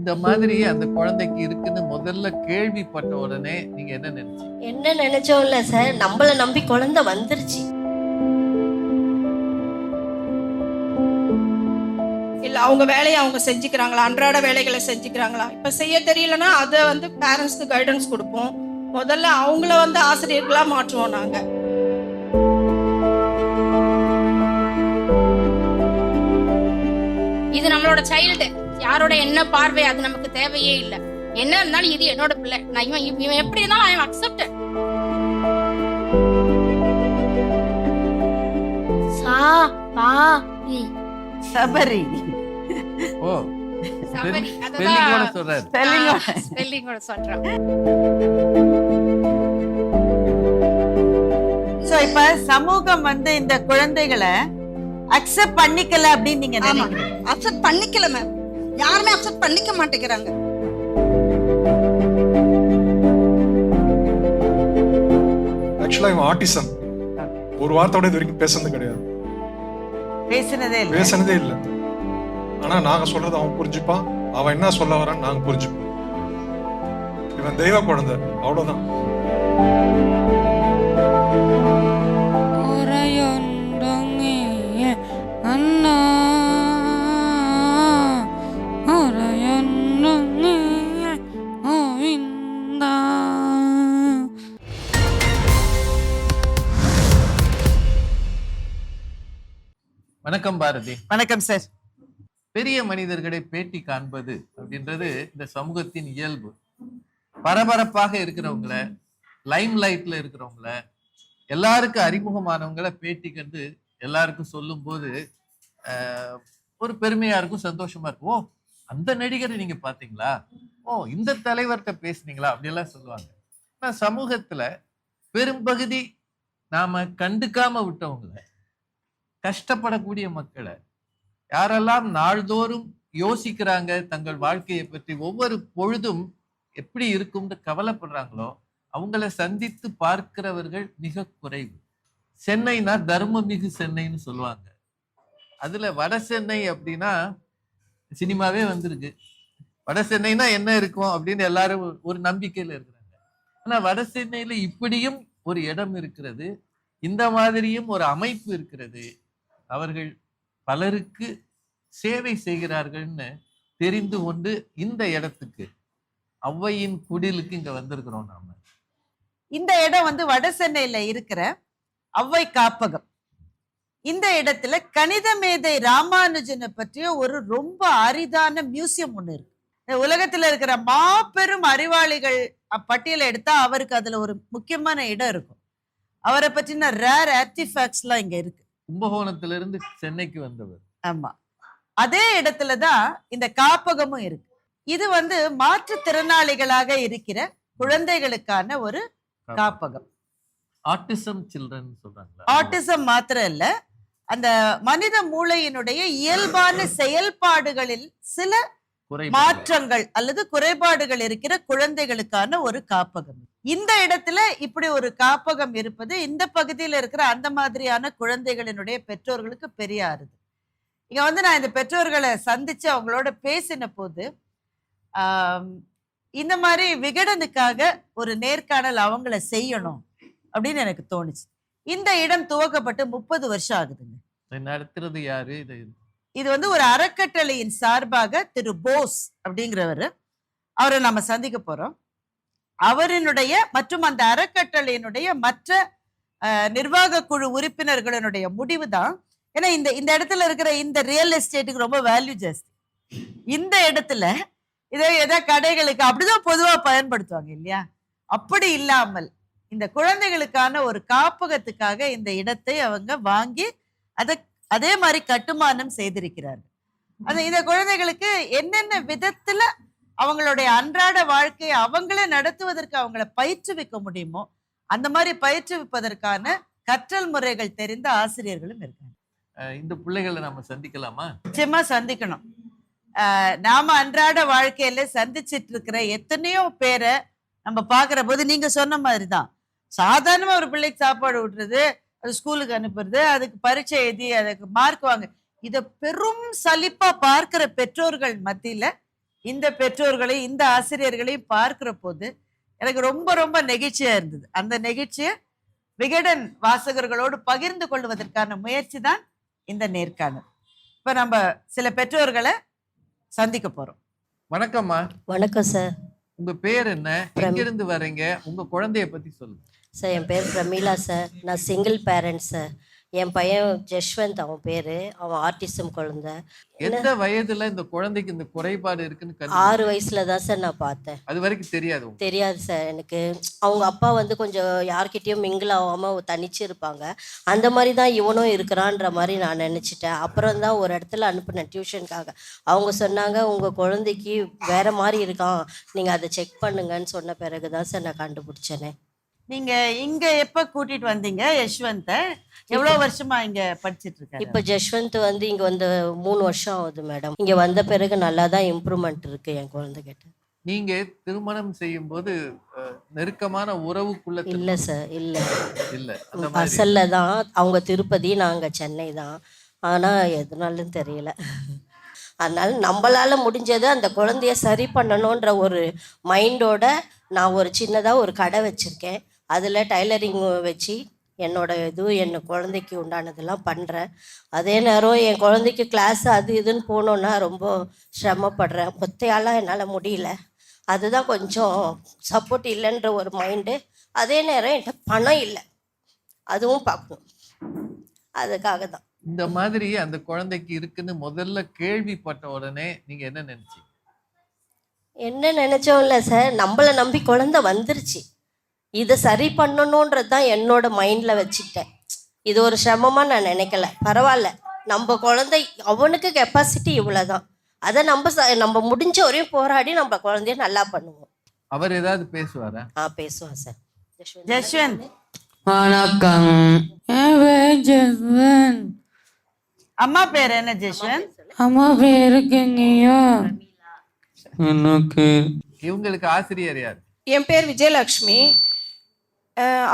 இந்த மாதிரி அந்த குழந்தைக்கு இருக்குன்னு முதல்ல கேள்விப்பட்ட உடனே நீங்க என்ன நினைச்சீங்க? என்ன நினைச்சோம் இல்ல சார் நம்மள நம்பி குழந்தை வந்துருச்சு. இல்ல அவங்க வேலையை அவங்க செஞ்சுக்கிறாங்களா? அன்றாட வேலைகளை செஞ்சுக்கிறாங்களா? இப்ப செய்ய தெரியலன்னா அதை வந்து பேரண்ட்ஸ்க்கு கைடன்ஸ் கொடுப்போம். முதல்ல அவங்கள வந்து ஆசிரியர்களா மாற்றுவோம் நாங்க. இது நம்மளோட சைல்டு யாரோட என்ன பார்வை அது நமக்கு தேவையே இல்ல. என்ன இருந்தாலும் இது என்னோட பிள்ளை. நான் இவன் இவன் எப்படி இருந்தாலும் ஐ அக்செப்ட் சா பா. சபரி. ஓ. சபரி. ஸ்பெல்லிங்கோட சொல்றேன். சோ இப்ப சமூகம் வந்து இந்த குழந்தைகளை அக்செப்ட் பண்ணிக்கல அப்படின்னு நீங்க நினைக்கிறீங்க? அக்செப்ட் பண்ணிக்கல மேம் யாருமே அக்செப்ட் பண்ணிக்க மாட்டேங்கிறாங்க. ஆக்சுவலா இவன் ஆட்டிசம் ஒரு வார்த்தையோட இது வரைக்கும் பேசுனது கிடையாது. பேசினதே இல்ல. பேசுனதே இல்லை. ஆனா நாங்க சொல்றது அவன் புரிஞ்சுப்பான் அவன் என்ன சொல்ல வரான்னு நாங்க புரிஞ்சுப்போம். இவன் தெய்வ குழந்தை. அவ்வளவுதான். வணக்கம் பாரதி. வணக்கம் சார். பெரிய மனிதர்களை பேட்டி காண்பது அப்படின்றது இந்த சமூகத்தின் இயல்பு. பரபரப்பாக இருக்கிறவங்கள லைம் லைட்ல இருக்கிறவங்கள எல்லாருக்கும் அறிமுகமானவங்களை பேட்டி கண்டு எல்லாருக்கும் சொல்லும்போது ஆஹ், ஒரு பெருமையா இருக்கும் சந்தோஷமா இருக்கும். ஓ அந்த நடிகரை நீங்க பாத்தீங்களா ஓ இந்த தலைவர்கிட்ட பேசுனீங்களா? அப்படியெல்லாம் சொல்லுவாங்க. ஆனா சமூகத்துல பெரும்பகுதி நாம கண்டுக்காம விட்டவங்களை கஷ்டப்படக்கூடிய மக்களை. யாரெல்லாம் நாள்தோறும் யோசிக்கிறாங்க தங்கள் வாழ்க்கையை பற்றி ஒவ்வொரு பொழுதும் எப்படி இருக்கும்னு கவலைப்படுறாங்களோ அவங்கள சந்தித்து பார்க்கிறவர்கள் மிக குறைவு. சென்னைனா தர்மமிகு சென்னைன்னு சொல்லுவாங்க. அதுல வட சென்னை அப்படின்னா சினிமாவே வந்திருக்கு. வட சென்னைனா என்ன இருக்கும் அப்படின்னு எல்லாரும் ஒரு- ஒரு நம்பிக்கையில இருக்கிறாங்க. ஆனா வட சென்னையில இப்படியும் ஒரு இடம் இருக்கிறது இந்த மாதிரியும் ஒரு அமைப்பு இருக்கிறது அவர்கள் பலருக்கு சேவை செய்கிறார்கள்னு தெரிந்து கொண்டு இந்த இடத்துக்கு ஔவையின் குடிலுக்கு இங்க வந்திருக்கிறோம் நாம. இந்த இடம் வந்து வட சென்னையில இருக்கிற ஔவை காப்பகம். இந்த இடத்துல கணித மேதை ராமானுஜனை பற்றிய ஒரு ரொம்ப அரிதான மியூசியம் ஒன்று இருக்கு. உலகத்துல இருக்கிற மாபெரும் அறிவாளிகள் அ- பட்டியலை எடுத்தா அவருக்கு அதுல ஒரு முக்கியமான இடம் இருக்கும். அவரை பற்றின ரேர் ஆர்டிஃபேக்ட்ஸ்லாம் இங்க இருக்கு. கும்பகோணத்துல இருந்து சென்னைக்கு வந்தவர். ஆமா. அதே இடத்துல தான் இந்த காப்பகமும் இருக்கு. இது வந்து மாற்றுத்திறனாளிகளாக இருக்கிற குழந்தைகளுக்கான ஒரு காப்பகம். ஆட்டிசம் சில்ட்ரன் சொல்றாங்களா? ஆட்டிசம் மாத்திரம் இல்ல. அந்த மனித மூளையினுடைய இயல்பான செயல்பாடுகளில் சில. மாற்றங்கள் அல்லது குறைபாடுகள் இருக்கிற குழந்தைகளுக்கான ஒரு காப்பகம். இந்த இடத்துல இப்படி ஒரு காப்பகம் இருப்பது இந்த பகுதியில் இருக்கிற அந்த மாதிரியான குழந்தைகளினுடைய பெற்றோர்களுக்கு பெரிய அருது இங்க வந்து நான் இந்த பெற்றோர்களை சந்திச்சு அவங்களோட பேசின போது இந்த மாதிரி விகடனுக்காக ஒரு நேர்காணல் அவங்கள செய்யணும் அப்படின்னு எனக்கு தோணுச்சு. இந்த இடம் துவக்கப்பட்டு முப்பது வருஷம் ஆகுதுங்க. நடத்துறது யாரு? இது இது வந்து ஒரு அறக்கட்டளையின் சார்பாக திரு போஸ் அப்படிங்கிறவர். அவரை நம்ம சந்திக்க போறோம். அவரினுடைய மற்றும் அந்த அறக்கட்டளையினுடைய மற்ற நிர்வாக குழு உறுப்பினர்களினுடைய முடிவு தான். ஏன்னா இந்த இந்த இடத்துல இருக்கிற இந்த ரியல் எஸ்டேட்டுக்கு ரொம்ப வேல்யூ ஜாஸ்தி. இந்த இடத்துல இதை ஏதோ கடைகளுக்கு அப்படிதான் பொதுவா பயன்படுத்துவாங்க இல்லையா? அப்படி இல்லாமல் இந்த குழந்தைகளுக்கான ஒரு காப்பகத்துக்காக இந்த இடத்தை அவங்க வாங்கி அதை அதே மாதிரி கட்டுமானம் செய்திருக்கிறார்கள். அது இந்த குழந்தைகளுக்கு என்னென்ன விதத்துல அவங்களுடைய அன்றாட வாழ்க்கையை அவங்களே நடத்துவதற்கு அவங்கள பயிற்றுவிக்க முடியுமோ அந்த மாதிரி பயிற்றுவிப்பதற்கான கற்றல் முறைகள் தெரிந்த ஆசிரியர்களும் இருக்காங்க. இந்த பிள்ளைகளை நம்ம சந்திக்கலாமா? நிச்சயமா சந்திக்கணும். நாம அன்றாட வாழ்க்கையில சந்திச்சிட்டு இருக்கிற எத்தனையோ பேரை நம்ம பாக்குற போது நீங்க சொன்ன மாதிரிதான். சாதாரணமா ஒரு பிள்ளைக்கு சாப்பாடு விட்டுறது அது ஸ்கூலுக்கு அனுப்புறது அதுக்கு பரீட்சை எழுதி அதுக்கு மார்க் வாங்க. இத பெரும் சலிப்பா பார்க்கிற பெற்றோர்கள் மத்தியில இந்த பெற்றோர்களையும் இந்த ஆசிரியர்களையும் பார்க்கிற போது எனக்கு ரொம்ப ரொம்ப நெகிழ்ச்சியா இருந்தது. அந்த நெகிழ்ச்சியை விகடன் வாசகர்களோடு பகிர்ந்து கொள்வதற்கான முயற்சி தான் இந்த நேர்காணல். இப்ப நம்ம சில பெற்றோர்களை சந்திக்க போறோம். வணக்கம்மா. வணக்கம் சார் உங்க பேர் என்ன? எங்கிருந்து வர்றீங்க உங்க குழந்தைய பத்தி சொல்லுங்க. சார் என் பேர் பிரமீளா சார் நான் சிங்கிள் பேரண்ட் சார் என் பையன் ஜஷ்வந்த் அவன் பேர். அவன் ஆர்டிசம் குழந்தை. எந்த வயதுல இந்த குழந்தைக்கு இந்த குறைபாடு இருக்குன்னு ஆறு வயசுல தான் சார் நான் பார்த்தேன். அது வரைக்கும் தெரியாது. தெரியாது சார் எனக்கு. அவங்க அப்பா வந்து கொஞ்சம் யார்கிட்டயும் மிங்கிள் ஆகாமல் தனிச்சு இருப்பாங்க அந்த மாதிரி தான் இவனும் இருக்கிறான்ற மாதிரி நான் நினச்சிட்டேன். அப்புறம் தான் ஒரு இடத்துல அனுப்பினேன் டியூஷனுக்காக அவங்க சொன்னாங்க உங்கள் குழந்தைக்கு வேற மாதிரி இருக்கான் நீங்கள் அதை செக் பண்ணுங்கன்னு சொன்ன பிறகு தான் சார் நான் கண்டுபிடிச்சேனே. நீங்க இங்க எப்ப கூட்டிட்டு வந்தீங்க யஷ்வந்த? எவ்வளவு வருஷமா இங்க படிச்சிட்டு இருக்காரு இப்போ ஜஷ்வந்த் வந்து இங்கே வந்து மூணு வருஷம் ஆகுது மேடம். இங்கே வந்த பிறகு நல்லா தான் இம்ப்ரூவ்மெண்ட் இருக்கு என் குழந்தைகிட்ட. நீங்க திருமணம் செய்யும் போது அஹ், நெருக்கமான உறவுக்குள்ள இல்லை சார் இல்லை. இல்ல அந்த மாதிரி. அசல்ல தான் அவங்க திருப்பதி நாங்கள் சென்னை தான் ஆனால் எதுனாலும் தெரியல. அதனால நம்மளால முடிஞ்சது அந்த குழந்தைய சரி பண்ணணுன்ற ஒரு மைண்டோட நான் ஒரு சின்னதாக ஒரு கடை வச்சுருக்கேன். அதில் டைலரிங் வச்சு என்னோட இது என் குழந்தைக்கு உண்டானதெல்லாம் பண்ணுறேன் அதே நேரம் என் குழந்தைக்கு கிளாஸ் அது இதுன்னு போனோன்னா ரொம்ப சிரமப்படுறேன். ஒத்தையாலாம் என்னால் முடியல. அதுதான் கொஞ்சம் சப்போர்ட் இல்லைன்ற ஒரு மைண்டு அதே நேரம் என்கிட்ட பணம் இல்லை. அதுவும் பார்க்கணும். அதுக்காக தான் இந்த மாதிரி அந்த குழந்தைக்கு இருக்குன்னு முதல்ல கேள்விப்பட்ட உடனே நீங்க என்ன நினைச்சீங்க? என்ன நினைச்சோம் இல்லை சார்? நம்மளை நம்பி குழந்தை வந்துருச்சு. இதை சரி பண்ணணுன்றது தான் என்னோட மைண்டில் வச்சுக்கிட்டேன். இது ஒரு சிரமமாக நான் நினைக்கல. பரவாயில்ல. நம்ம குழந்தை அவனுக்கு கெப்பாசிட்டி இவ்வளோதான் அதை நம்ம ச- நம்ம முடிஞ்ச வரையும் போராடி நம்ம குழந்தைய நல்லா பண்ணுவோம். அவர் ஏதாவது பேசுவாரா? ஆ பேசுவான் சார் ஜஷ்வந்த் வணக்கம். பேர் ஜஸ்வன் அம்மா பேர் என்ன ஜஷ்வந்த் அம்மா பேருக்குங்கய்யா எனக்கு இவங்களுக்கு ஆசிரியர் யார்? என் பேர் விஜயலக்ஷ்மி. அஹ்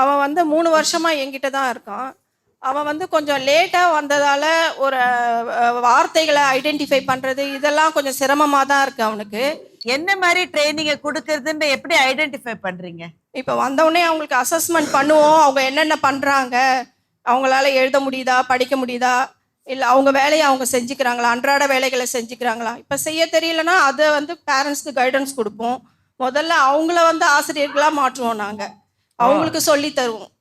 அவன் வந்து மூணு வருஷமா என்கிட்ட தான் இருக்கான் அவன் வந்து கொஞ்சம் லேட்டாக வந்ததால ஒரு வார்த்தைகளை ஐடென்டிஃபை பண்ணுறது இதெல்லாம் கொஞ்சம் சிரமமாக தான் இருக்கு அவனுக்கு. என்ன மாதிரி ட்ரைனிங்க கொடுக்கறதுன்னு எப்படி ஐடென்டிஃபை பண்றீங்க? இப்போ வந்தவுடனே அவங்களுக்கு அசஸ்மெண்ட் பண்ணுவோம். அவங்க என்னென்ன பண்ணுறாங்க அவங்களால எழுத முடியுதா? படிக்க முடியுதா? இல்லை அவங்க வேலையை அவங்க செஞ்சுக்கிறாங்களா? அன்றாட வேலைகளை செஞ்சுக்கிறாங்களா? இப்போ செய்ய தெரியலனா அதை வந்து பேரண்ட்ஸ்க்கு கைடன்ஸ் கொடுப்போம். முதல்ல அவங்கள வந்து ஆசிரியர்களாக மாற்றுவோம் நாங்கள் அவங்களுக்கு சொல்லி தருவோம்.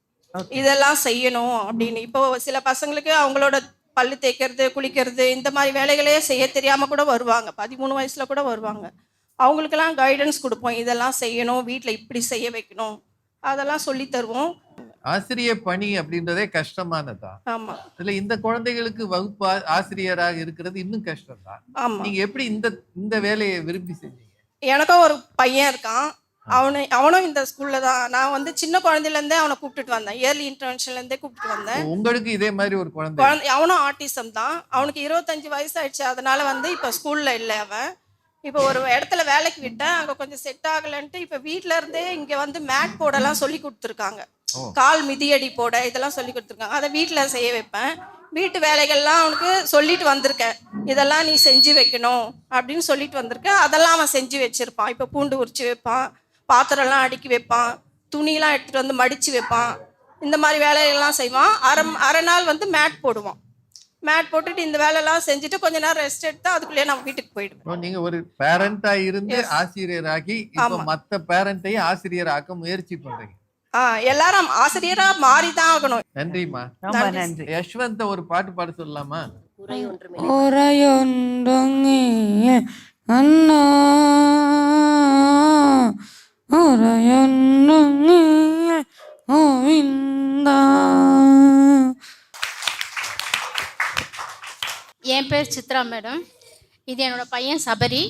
இதெல்லாம் செய்யணும் அப்படின்னு. இப்போ சில பசங்களுக்கு அவங்களோட பல்லு தேய்க்கிறது குளிக்கிறது இந்த மாதிரி வேலைகளே செய்ய தெரியாமல் கூட வருவாங்க. பதிமூணு வயசில் கூட வருவாங்க. அவங்களுக்கெல்லாம் கைடன்ஸ் கொடுப்போம். இதெல்லாம் செய்யணும். வீட்டில் இப்படி செய்ய வைக்கணும். அதெல்லாம் சொல்லி தருவோம். ஆசிரியர் பணி அப்படின்றதே கஷ்டமானதா? ஆமாம் இதுல இந்த குழந்தைகளுக்கு வகுப்பு ஆசிரியராக இருக்கிறது இன்னும் கஷ்டம் தான் ஆமாம் நீங்க எப்படி இந்த இந்த வேலையை விரும்பி செஞ்சீங்க? எனக்கும் ஒரு பையன் இருக்கான். அவனு அவனும் இந்த ஸ்கூலில் தான். நான் வந்து சின்ன குழந்தையிலேருந்தே அவனை கூப்பிட்டுட்டு வந்தேன். இயர்லி இன்டர்வென்ஷன்லேருந்தே கூப்பிட்டு வந்தேன். உங்களுக்கு இதே மாதிரி ஒரு குழந்தை? அவனும் ஆட்டிசம் தான். அவனுக்கு இருபத்தஞ்சு வயசு ஆயிடுச்சு அதனால வந்து இப்போ ஸ்கூலில் இல்லை அவன். இப்போ ஒரு இடத்துல வேலைக்கு விட்டேன். அங்கே கொஞ்சம் செட் ஆகலைன்ட்டு இப்போ வீட்டில இருந்தே இங்கே வந்து மேட் போடலாம் சொல்லி கொடுத்துருக்காங்க. கால் மிதியடி போட இதெல்லாம் சொல்லி கொடுத்துருக்காங்க. அதை வீட்டில் செய்ய வைப்பேன். வீட்டு வேலைகள்லாம் அவனுக்கு சொல்லிட்டு வந்திருக்கேன். இதெல்லாம் நீ செஞ்சு வைக்கணும் அப்படின்னு சொல்லிட்டு வந்திருக்கேன். அதெல்லாம் அவன் செஞ்சு வச்சிருப்பான். இப்போ பூண்டு உரிச்சு வைப்பான். பாத்திரம்லாம் அடுக்கி வைப்பான். துணியெல்லாம் எடுத்துகிட்டு வந்து மடித்து வைப்பான். இந்த மாதிரி வேலையெல்லாம் செய்வான். அரை அரை நாள் வந்து மேட் போடுவான். மேட் போட்டுட்டு இந்த வேலையெல்லாம் செஞ்சுட்டு கொஞ்ச நேரம் ரெஸ்ட் எடுத்து அதுக்குள்ளேயே நான் வீட்டுக்கு போயிடுவேன். நீங்க ஒரு பேரண்டா இருந்து. ஆசிரியராகி இப்ப ஆமா. மத்த பேரண்டையும் ஆசிரியராக்க முயற்சி பண்றீங்க. ஆ எல்லாரும் ஆசிரியரா மாறி தான் ஆகணும். நன்றிம்மா. நன்றி. யஷ்வந்த ஒரு பாட்டு பாட சொல்லலாமா? உரையொன்றுங்கே அண்ணா. உரையொன்றுங்கே கோவிந்தா என் பேர் சித்ரா மேடம். இது என்னோட பையன் சபரி.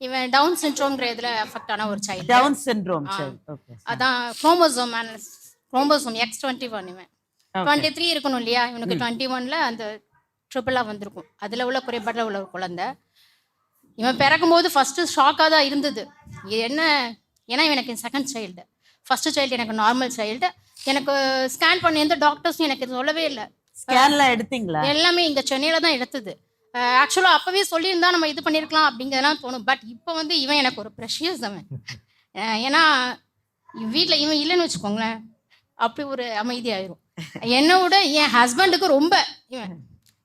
இவன் டவுன் சிண்ட்ரோம்ங்கிற இதில் அஃபெக்ட் ஆன ஒரு சைல்டு டவுன் சிண்ட்ரோம் ஆ. சரி ஓகே அதான் chromosome chromosome X twenty one இவன். டுவெண்ட்டி த்ரீ இருக்கணும் இல்லையா? இவனுக்கு டுவெண்ட்டி ஒன்ல அந்த ட்ரிபிளாக வந்திருக்கும். அதில் உள்ள குறைபாடில் உள்ள ஒரு குழந்தை. இவன் பிறக்கும்போது ஃபஸ்ட்டு ஷாக்காக தான் இருந்தது. இது என்ன ஏன்னா எனக்கு செகண்ட் சைல்டு ஃபஸ்ட்டு சைல்டு எனக்கு நார்மல் சைல்டு எனக்கு ஸ்கேன் பண்ணி எந்த டாக்டர்ஸும் எனக்கு சொல்லவே இல்லை. ஸ்கேன்லாம் எடுத்தீங்களா? எல்லாமே இங்கே சென்னையில் தான் எடுத்தது. ஆக்சுவலாக அப்போவே சொல்லியிருந்தா நம்ம இது பண்ணியிருக்கலாம் அப்படிங்கிறதெல்லாம் தோணும். பட் இப்போ வந்து இவன் எனக்கு ஒரு ப்ரெஷியஸ் அவன். ஏன்னா வீட்டில் இவன் இல்லைன்னு வச்சுக்கோங்களேன். அப்படி ஒரு அமைதியாயிரும். என்னை விட என் ஹஸ்பண்டுக்கு ரொம்ப இவன்.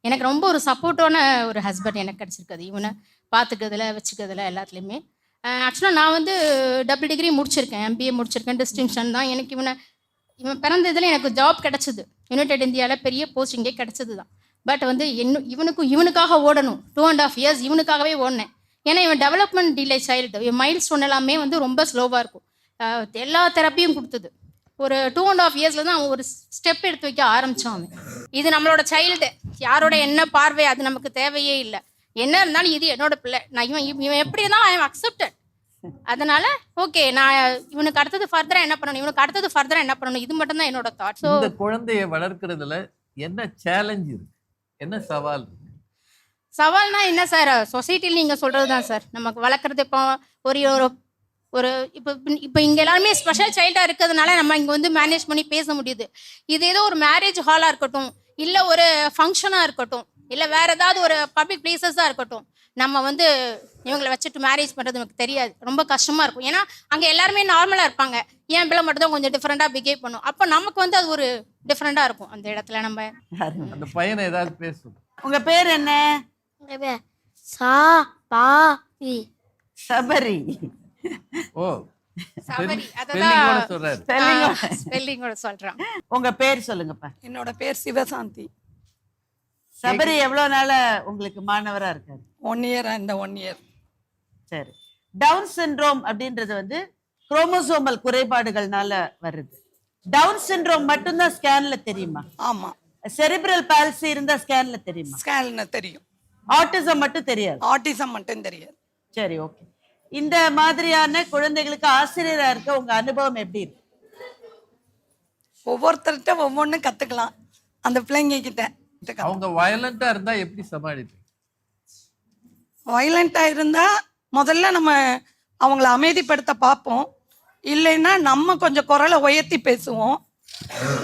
எனக்கு ரொம்ப ஒரு சப்போர்ட்டான ஒரு ஹஸ்பண்ட் எனக்கு கிடச்சிருக்குது. இவனை பார்த்துக்கிறதுல வச்சுக்கிறதுல எல்லாத்துலேயுமே. ஆக்சுவலாக நான் வந்து டபுள் டிகிரி முடிச்சிருக்கேன் எம்பிஏ முடிச்சிருக்கேன் டிஸ்டிங்ஷன் தான். எனக்கு இவனை இவன் பிறந்ததில் எனக்கு ஜாப் கிடச்சிது. யுனைடெட் இந்தியாவில் பெரிய போஸ்டிங்கே கிடச்சது தான். பட் வந்து இன்னும் இவனுக்கும் இவனுக்காக ஓடணும். டூ அண்ட் ஆஃப் இயர்ஸ் இவனுக்காகவே ஓடினேன். ஏன்னா இவன் டெவலப்மெண்ட் டிலே சைல்டு இவன் மைல்ஸ் எல்லாமே வந்து ரொம்ப ஸ்லோவாக இருக்கும். எல்லா தெரப்பியும் கொடுத்தது. ஒரு டூ அண்ட் ஆஃப் இயர்ஸில் தான் அவன் ஒரு ஸ்டெப் எடுத்து வைக்க ஆரம்பித்தான் அவன். இது நம்மளோட சைல்டு யாரோட என்ன பார்வை அது நமக்கு தேவையே இல்லை. என்ன இருந்தாலும் இது என்னோட பிள்ளை. நான் இவன் இவன் எப்படி இருந்தாலும் ஐ அக்செப்டட் அதனால ஓகே நான் இவனுக்கு அடுத்தது ஃபர்தரா என்ன பண்ணணும்? இவனுக்கு அடுத்தது ஃபர்தரா என்ன பண்ணணும்? இது மட்டும் தான் என்னோட தாட் ஸோ இந்த குழந்தையை வளர்க்கறதுல என்ன சேலஞ்ச் இருக்கு? என்ன சவால் சவால்னா என்ன சார் சொசைட்டியில் நீங்கள் சொல்கிறது தான் சார் நமக்கு வளர்க்குறது இப்போ ஒரு ஒரு ஒரு இப்போ இப்போ இங்கே எல்லாருமே ஸ்பெஷல் சைல்டாக இருக்கிறதுனால நம்ம இங்கே வந்து மேனேஜ் பண்ணி பேச முடியுது. இது ஏதோ ஒரு மேரேஜ் ஹாலாக இருக்கட்டும் இல்லை ஒரு ஃபங்க்ஷனாக இருக்கட்டும். இல்லை வேற ஏதாவது ஒரு பப்ளிக் பிளேசஸாக இருக்கட்டும். நம்ம வந்து இவங்களை வச்சுட்டு மேரேஜ் பண்ணுறது நமக்கு தெரியாது. ரொம்ப கஷ்டமாக இருக்கும். ஏன்னா அங்கே எல்லாருமே நார்மலாக இருப்பாங்க. என் பிள்ளை மட்டும் தான் கொஞ்சம் டிஃப்ரெண்ட்டாக பிஹேவ் பண்ணும். அப்போ நமக்கு வந்து அது ஒரு டிஃப்ரெண்ட்டாக இருக்கும் அந்த இடத்துல நம்ம. அந்த பையனை ஏதாவது பேசும். உங்க பேர் என்ன? சா பா சபரி. ஓ உங்க பேர் சொல்லுங்கப்பா. என்னோட பேர் சிவசாந்தி. சபரி எவ்வளவு நாளா உங்களுக்கு மாணவரா இருக்காரு? ஒன் இயர் இந்த ஒன் இயர் சரி. டவுன் சிண்ட்ரோம் அப்படின்றது வந்து குரோமோசோமல் குறைபாடுகள்னால வருது. டவுன் சிண்ட்ரோம் மட்டும்தான் ஸ்கேன்ல தெரியுமா? ஆமாம் செரிப்ரல் பால்சி இருந்தா ஸ்கேன்ல தெரியுமா? ஸ்கேல்னு தெரியும். ஆட்டிசம் மட்டும் தெரியாது. ஆட்டிசம் மட்டும் தெரியாது. சரி ஓகே இந்த மாதிரியான குழந்தைகளுக்கு ஆசிரியரா இருக்க உங்க அனுபவம் எப்படி இருக்கு? ஒவ்வொருத்தர்கிட்ட ஒவ்வொன்றும் கற்றுக்கலாம் அந்த பிள்ளைங்க கிட்ட. அவங்க வயலண்டா இருந்தா எப்படி சமாளிப்பீங்க? வயலண்ட்டாக இருந்தால் முதல்ல நம்ம அவங்கள அமைதிப்படுத்த பார்ப்போம். இல்லைன்னா நம்ம கொஞ்சம் குரலை உயர்த்தி பேசுவோம்.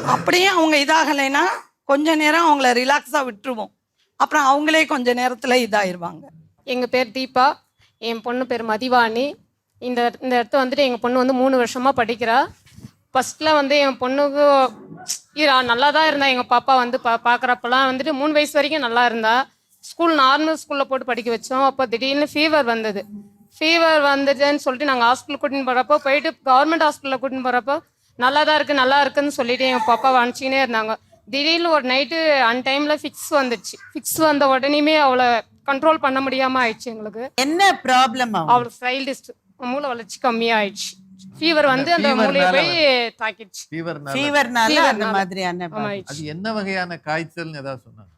அப்படியே அவங்க இதாகலைன்னா கொஞ்ச நேரம் அவங்கள ரிலாக்ஸாக விட்டுருவோம். அப்புறம் அவங்களே கொஞ்ச நேரத்தில் இதாயிருவாங்க. எங்கள் பேர் தீபா. என் பொண்ணு பேர் மதிவாணி. இந்த இந்த இடத்த வந்துட்டு எங்கள் பொண்ணு வந்து மூணு வருஷமாக படிக்கிறா. ஃபஸ்ட்டில் வந்து என் பொண்ணுக்கு நல்லா தான் இருந்தா எங்கள் பாப்பா வந்து பா பார்க்குறப்பெல்லாம் வந்துட்டு மூணு வயசு வரைக்கும் நல்லா இருந்தா. ஸ்கூல் நார்மல் ஸ்கூலில் போட்டு படிக்க வச்சோம். அப்போ திடீர்னு ஃபீவர் வந்தது. ஃபீவர் வந்துச்சுன்னு சொல்லிட்டு நாங்கள் ஹாஸ்பிட்டல் கூட்டின்னு போகிறப்போ போயிட்டு கவர்மெண்ட் ஹாஸ்பிட்டலில் கூட்டின்னு போகிறப்போ நல்லா தான் இருக்குது நல்லா இருக்குன்னு சொல்லிட்டு என் பாப்பா அனுப்பிச்சிக்கினே இருந்தாங்க. திடீர்னு ஒரு நைட்டு அன் டைமில் ஃபிக்ஸ் வந்துடுச்சு ஃபிக்ஸ் வந்த உடனேயுமே அவளை கண்ட்ரோல் பண்ண முடியாமல் ஆயிடுச்சு எங்களுக்கு. என்ன ப்ராப்ளம் அவளுக்கு சைல்டிஸ்ட் மூளை வளர்ச்சி கம்மியாயிடுச்சு. ஃபீவர் வந்து அந்த மூளையை போய் தாக்கிடுச்சு. ஃபீவர்னால ஃபீவர்னால அந்த. மாதிரியான அது என்ன வகையான காய்ச்சல்னு ஏதாவது சொன்னாங்க?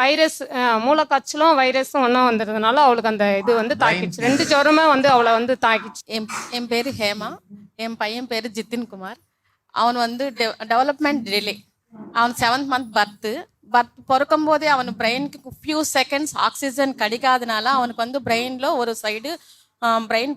வைரஸ் மூளைக்காய்ச்சலும் வைரஸும் ஒன்றா வந்ததுனால அவளுக்கு அந்த இது வந்து தாக்கிடுச்சு. ரெண்டு ஜுரமே வந்து அவளை வந்து தாக்கிடுச்சு. என் என் பேர் ஹேமா. என் பையன் பேர் ஜித்தின் குமார் அவன் வந்து டெவலப்மெண்ட் டிலே அவன் செவன்த் மந்த் பர்த்து பர்த் பிறக்கும் போதே அவன் பிரெயினுக்கு ஃபியூ செகண்ட்ஸ் ஆக்சிஜன் கிடைக்காதனால அவனுக்கு வந்து பிரெயினில் ஒரு சைடு பிரெயின்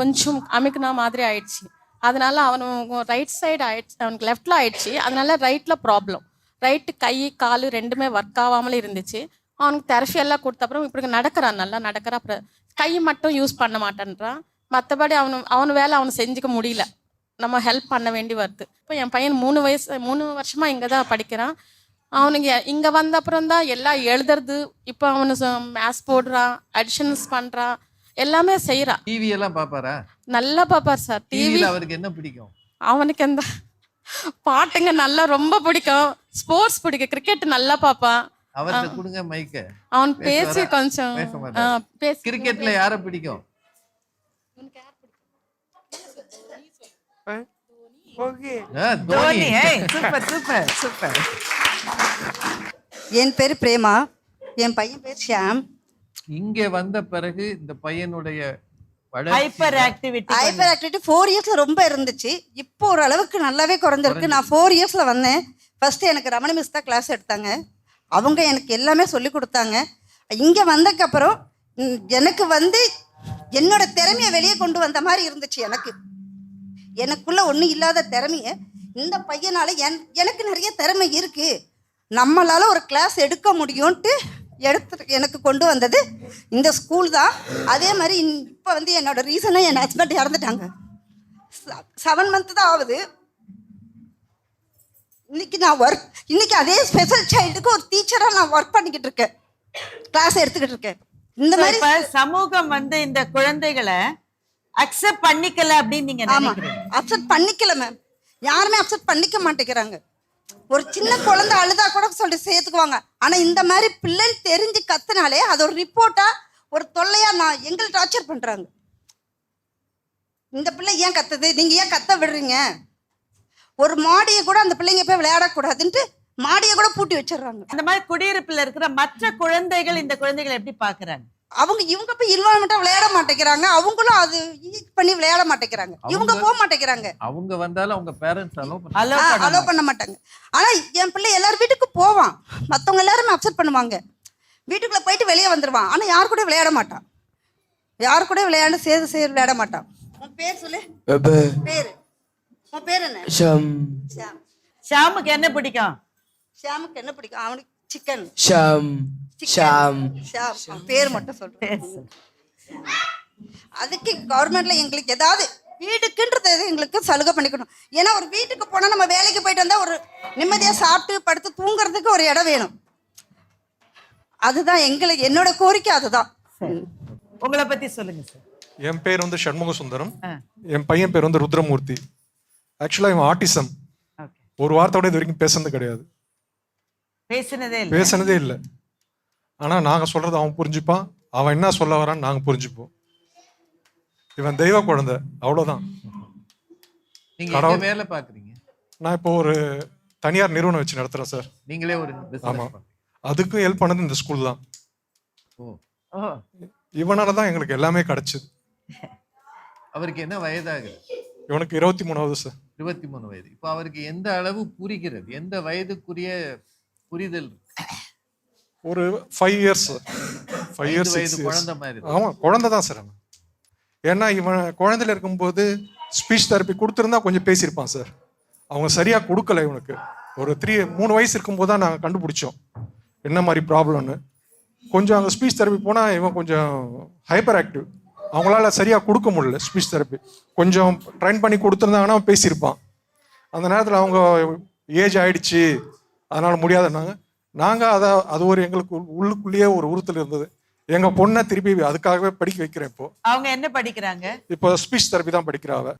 கொஞ்சம் அமுக்குன மாதிரி ஆயிடுச்சு. அதனால அவனுக்கு ரைட் சைடு ஆயிடுச்சு அவனுக்கு லெஃப்டில் ஆயிடுச்சு. அதனால ரைட்டில் ப்ராப்ளம் ரைட்டு கை கால் ரெண்டுமே ஒர்க் ஆகாமலே இருந்துச்சு. அவனுக்கு தெரப்பி எல்லாம் கொடுத்த அப்புறம் இப்படி நடக்கிறான் நல்லா நடக்கிறான் அப்புறம் கை மட்டும் யூஸ் பண்ண மாட்டேன்றான். மற்றபடி அவனு அவன் வேலை அவனை செஞ்சுக்க முடியல. நம்ம ஹெல்ப் பண்ண வேண்டி வருது. இப்போ என் பையன் மூணு வயசு மூணு வருஷமாக இங்கே தான் படிக்கிறான். அவனுக்கு இங்கே வந்த அப்புறம் தான் எல்லாம் எழுதுறது. இப்போ அவனு மேத்ஸ் போடுறான் அடிஷன்ஸ் பண்ணுறான் எல்லாமே செய்கிறான் டிவி எல்லாம் பாப்பாரா? நல்லா பார்ப்பார் சார். டிவி டிவில அவருக்கு என்ன பிடிக்கும்? அவனுக்கு அந்த பாட்டுங்க நல்லா ரொம்ப பிடிக்கும். ஸ்போர்ட்ஸ் பிடிக்கும். கிரிக்கெட் நல்லா பார்ப்பான் அவர்கிட்ட கொடுங்க மைக்க அவன்? பேசி கொஞ்சம் பேச ஆ, மாட்டாரு. பேசி கிரிக்கெட்ல யார பிடிக்கும்? ஆ, Dhoni. Dhoni super super super. என் பேர் பிரேமா. என் பையன் பேர் ஷியாம். இங்க வந்த பிறகு இந்த பையனுடைய hyperactivity hyperactivity four இயர்ஸ்ல ரொம்ப இருந்துச்சு. இப்போ ஒரு அளவுக்கு நல்லாவே குறைஞ்சிருக்கு. நான் ஃபோர் இயர்ஸ்ல வந்தேன். ஃபர்ஸ்ட் எனக்கு ரமணி மிஸ் தான் கிளாஸ் எடுத்தாங்க. அவங்க எனக்கு எல்லாமே சொல்லி கொடுத்தாங்க. இங்க வந்ததுக்கப்புறம் எனக்கு வந்து என்னோட திறமையை வெளியே கொண்டு வந்த மாதிரி இருந்துச்சு எனக்கு. எனக்குள்ள ஒன்றும் இல்லாத திறமைய. இந்த பையனால என் எனக்கு நிறைய திறமை இருக்கு. நம்மளால ஒரு கிளாஸ் எடுக்க முடியும்ட்டு எடுத்து எனக்கு கொண்டு வந்தது இந்த ஸ்கூல் தான். அதே மாதிரி இப்போ வந்து என்னோட ரீசனாக என் ஹஸ்பண்ட் இறந்துட்டாங்க. செவன் மந்த் தான் ஆகுது. இன்னைக்கு நான் ஒர்க் இன்னைக்கு அதே ஸ்பெஷல் சைல்டுக்கு ஒரு டீச்சராக நான் ஒர்க் பண்ணிக்கிட்டு இருக்கேன். கிளாஸ் எடுத்துக்கிட்டு இருக்கேன். இந்த மாதிரி இப்ப சமூகம் வந்து இந்த குழந்தைகளை அக்செப்ட் பண்ணிக்கல அப்படின்னு நீங்க ஆமா. அப்செட் பண்ணிக்கல மேம் யாருமே அப்செட் பண்ணிக்க மாட்டேங்கிறாங்க. ஒரு சின்ன குழந்தை அழுதா கூட சொல்லிட்டு சேர்த்துக்குவாங்க. ஆனா இந்த மாதிரி பிள்ளைன்னு தெரிஞ்சு கத்துனாலே அது ஒரு ரிப்போர்ட்டா ஒரு தொல்லையா நான் எங்களை டார்ச்சர் பண்றாங்க. இந்த பிள்ளை ஏன் கத்துது? நீங்க ஏன் கத்த விடுறீங்க? ஒரு மாடியை கூட அந்த பிள்ளைங்க போய் விளையாடக்கூடாதுன்ட்டு மாடியை கூட பூட்டி வச்சிடுறாங்க. அந்த மாதிரி குடியிருப்புல இருக்கிற மற்ற குழந்தைகள் இந்த குழந்தைகளை எப்படி பாக்குறாங்க? அவங்க இவங்க போய் இன்வால்மெண்டா விளையாட மாட்டேங்கிறாங்க. அவங்களும் அது பண்ணி விளையாட மாட்டேங்கிறாங்க. இவங்க போக மாட்டேங்கிறாங்க. அவங்க வந்தாலும் அவங்க பேரண்ட்ஸ் அலோவ் பண்ண மாட்டாங்க. ஆனா என் பிள்ளை எல்லார் வீட்டுக்கு போவான். மத்தவங்க எல்லாருமே அப்செட் பண்ணுவாங்க. வீட்டுக்குள்ள போயிட்டு வெளியே வந்துருவான். ஆனா யார் கூட விளையாட மாட்டான். யார் கூட விளையாண்டு சேர்ந்து சேர்ந்து விளையாட மாட்டான். உன் பேர் சொல்லு. பேரு. உன் பேர் என்ன? ஷம். ஷியாம் ஷாமுக்கு என்ன பிடிக்கும்? ஷியாமுக்கு என்ன பிடிக்கும்? அவனுக்கு சிக்கன் ஷம். ஷாம் அவன் பேர் மட்டும் சொல்றேன். அதுக்கு கவர்மெண்ட்ல எங்களுக்கு ஏதாவது வீடுக்குன்றது எங்களுக்கு சலுகை பண்ணிக்கணும். ஏன்னா ஒரு வீட்டுக்கு போனா நம்ம வேலைக்கு போயிட்டு வந்தா ஒரு நிம்மதியா சாப்பிட்டு படுத்து தூங்குறதுக்கு ஒரு இடம் வேணும். அதுதான் எங்களுக்கு என்னோட கோரிக்கை அதுதான். உங்களை பத்தி சொல்லுங்க சார் என் பேர் வந்து சண்முக சுந்தரம். என் பையன் பேர் வந்து ருத்ரமூர்த்தி. ஆக்சுவலாக இவன் ஆட்டிசம் ஓகே ஒரு வார்த்தையோட இது வரைக்கும் பேசுனது கிடையாது. பேசினதே இல்லை. பேசுனதே இல்லை. ஆனால் நாங்கள் சொல்றது அவன் புரிஞ்சுப்பான். அவன் என்ன சொல்ல வரான்னு நாங்கள் புரிஞ்சுப்போம். இவன் தெய்வ குழந்தை. அவ்வளோதான் கடவுள். வேலை பாக்குறீங்க நான் இப்போ ஒரு தனியார் நிறுவனம் வச்சு நடத்துகிறேன் சார். நீங்களே ஒரு ஆமா. பிசினஸ் அதுக்கும் ஹெல்ப் பண்ணது இந்த ஸ்கூல் தான். இவனால தான் எங்களுக்கு எல்லாமே கிடைச்சிது. அவருக்கு என்ன வயதாகுது? இவனுக்கு இருபத்தி மூணாவது சார். இருபத்தி மூணு வயது. இப்போ அவருக்கு எந்த அளவு புரிகிறது? எந்த வயதுக்குரிய புரிதல்? ஒரு five years five years six குழந்தை மாதிரி இருக்கு. ஆமாம் குழந்தை தான் சார் அவன் ஏன்னா இவன் குழந்தையில இருக்கும்போது ஸ்பீச் தெரப்பி கொடுத்துருந்தா கொஞ்சம் பேசியிருப்பான் சார் அவங்க சரியாக கொடுக்கல இவனுக்கு. ஒரு த்ரீ மூணு வயசு இருக்கும்போது தான் நாங்கள் கண்டுபிடிச்சோம். என்ன மாதிரி ப்ராப்ளம்னு கொஞ்சம் அங்கே ஸ்பீச் தெரப்பி போனால் இவன் கொஞ்சம் ஹைப்பர் ஆக்டிவ் அவங்களால சரியாக கொடுக்க முடியல ஸ்பீச் தெரப்பி கொஞ்சம் ட்ரைன் பண்ணி கொடுத்துருந்தாங்கன்னா அவன் பேசியிருப்பான். அந்த நேரத்தில் அவங்க ஏஜ் ஆயிடுச்சு. அதனால் முடியாதுன்னாங்க. நாங்கள் அதை அது ஒரு எங்களுக்கு உள்- உள்ளுக்குள்ளேயே ஒரு உறுத்தல் இருந்தது. எங்கள் பொண்ணை திருப்பி அதுக்காகவே படிக்க வைக்கிறேன் இப்போ. அவங்க என்ன படிக்கிறாங்க? இப்போ ஸ்பீச் தெரப்பி தான் படிக்கிறா அவ.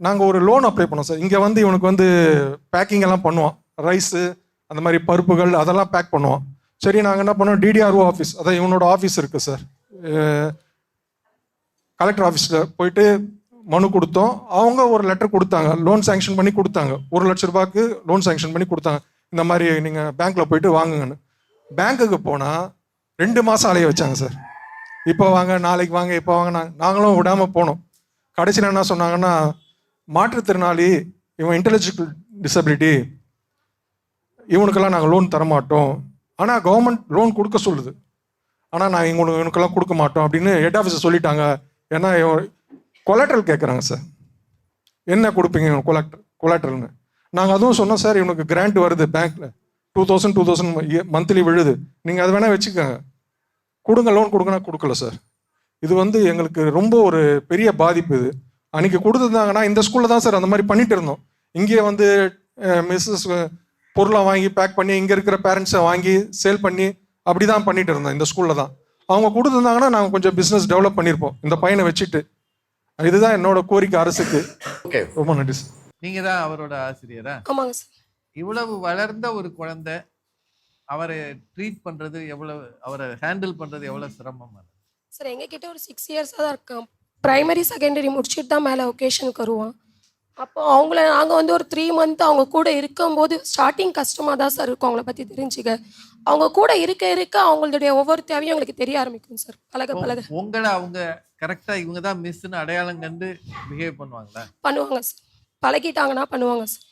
நாங்கள் ஒரு லோன் அப்ளை பண்ணோம் சார் இங்கே வந்து இவனுக்கு வந்து பேக்கிங் எல்லாம் பண்ணுவோம் ரைஸு அந்த மாதிரி பருப்புகள் அதெல்லாம் பேக் பண்ணுவோம் சரி நாங்கள் என்ன பண்ணோம்? டிடிஆர்ஓ ஆஃபீஸ் அதான் இவனோட ஆஃபீஸ் இருக்குது சார் கலெக்டர் ஆஃபீஸில் போயிட்டு மனு கொடுத்தோம். அவங்க ஒரு லெட்டர் கொடுத்தாங்க. லோன் சாங்ஷன் பண்ணி கொடுத்தாங்க. ஒரு லட்ச ரூபாய்க்கு லோன் சாங்ஷன் பண்ணி கொடுத்தாங்க. இந்த மாதிரி நீங்கள் பேங்க்கில் போயிட்டு வாங்குங்கன்னு. பேங்க்குக்கு போனால் ரெண்டு மாதம் அலைய வச்சாங்க சார் இப்போ வாங்க நாளைக்கு வாங்க இப்போ வாங்க நாங்க- நாங்களும் விடாமல் போனோம். கடைசியில் என்ன சொன்னாங்கன்னா மாற்றுத்திறனாளி இவன் இன்டெலிஜிக்கல் டிசபிலிட்டி இவனுக்கெல்லாம் நாங்கள் லோன் தரமாட்டோம். ஆனால் கவர்மெண்ட் லோன் கொடுக்க சொல்லுது. ஆனால் நான் இவங்க இவனுக்கெல்லாம் கொடுக்க மாட்டோம் அப்படின்னு ஹெட் ஆஃபீஸர் சொல்லிட்டாங்க. ஏன்னா கொலாட்ரல் கேட்குறாங்க சார் என்ன கொடுப்பீங்க கொலாக்டர் கொலாட்ரல்னு நாங்கள் அதுவும் சொன்னோம் சார் இவனுக்கு கிராண்ட் வருது பேங்க்கில் two thousand two thousand monthly விழுது. நீங்கள் அதை வேணால் வச்சுக்கோங்க. கொடுங்க லோன் கொடுங்கன்னா கொடுக்கல சார். இது வந்து எங்களுக்கு ரொம்ப ஒரு பெரிய பாதிப்பு இது. அன்னைக்கு கொடுத்துருந்தாங்கன்னா இந்த ஸ்கூலில் தான் சார் அந்த மாதிரி பண்ணிட்டு இருந்தோம். இங்கே வந்து மிஸ்ஸஸ் பொருளை வாங்கி பேக் பண்ணி இங்கே இருக்கிற பேரண்ட்ஸை வாங்கி சேல் பண்ணி அப்படி தான் பண்ணிட்டு இருந்தோம் இந்த ஸ்கூலில் தான். அவங்க கொடுத்துருந்தாங்கன்னா நாங்கள் கொஞ்சம் பிஸ்னஸ் டெவலப் பண்ணியிருப்போம் இந்த பையனை வச்சுட்டு. இதுதான் என்னோட கோரிக்கை அரசுக்கு. ஓகே ரொம்ப நன்றி சார். நீங்க தான் அவரோட ஆசிரியரா? ஆமாங்க சார். இவ்வளவு வளர்ந்த ஒரு குழந்தை அவரை ட்ரீட் பண்றது எவ்வளவு அவரை ஹேண்டில் பண்றது எவ்வளவு சிரமமா? சார் எங்ககிட்ட ஒரு சிக்ஸ் இயர்ஸாக தான் இருக்கான். ப்ரைமரி செகண்டரி முடிச்சுட்டு தான் மேலே ஒகேஷனுக்கு வருவான். அப்போ அவங்கள நாங்கள் வந்து ஒரு த்ரீ மந்த் அவங்க கூட இருக்கும்போது ஸ்டார்டிங் கஷ்டமாக தான் சார் இருக்கும் அவங்கள பற்றி தெரிஞ்சுக்க. அவங்க கூட இருக்க இருக்க அவங்களுடைய ஒவ்வொரு தேவையும் எங்களுக்கு தெரிய ஆரம்பிக்கும் சார். பழக பழக. உங்களை அவங்க கரெக்டா இவங்க தான் மிஸ்ன்னு அடையாளம் கண்டு பிஹேவ் பண்ணுவாங்களா? பண்ணுவாங்க சார். பழகிட்டாங்கன்னா பண்ணுவாங்க சார்.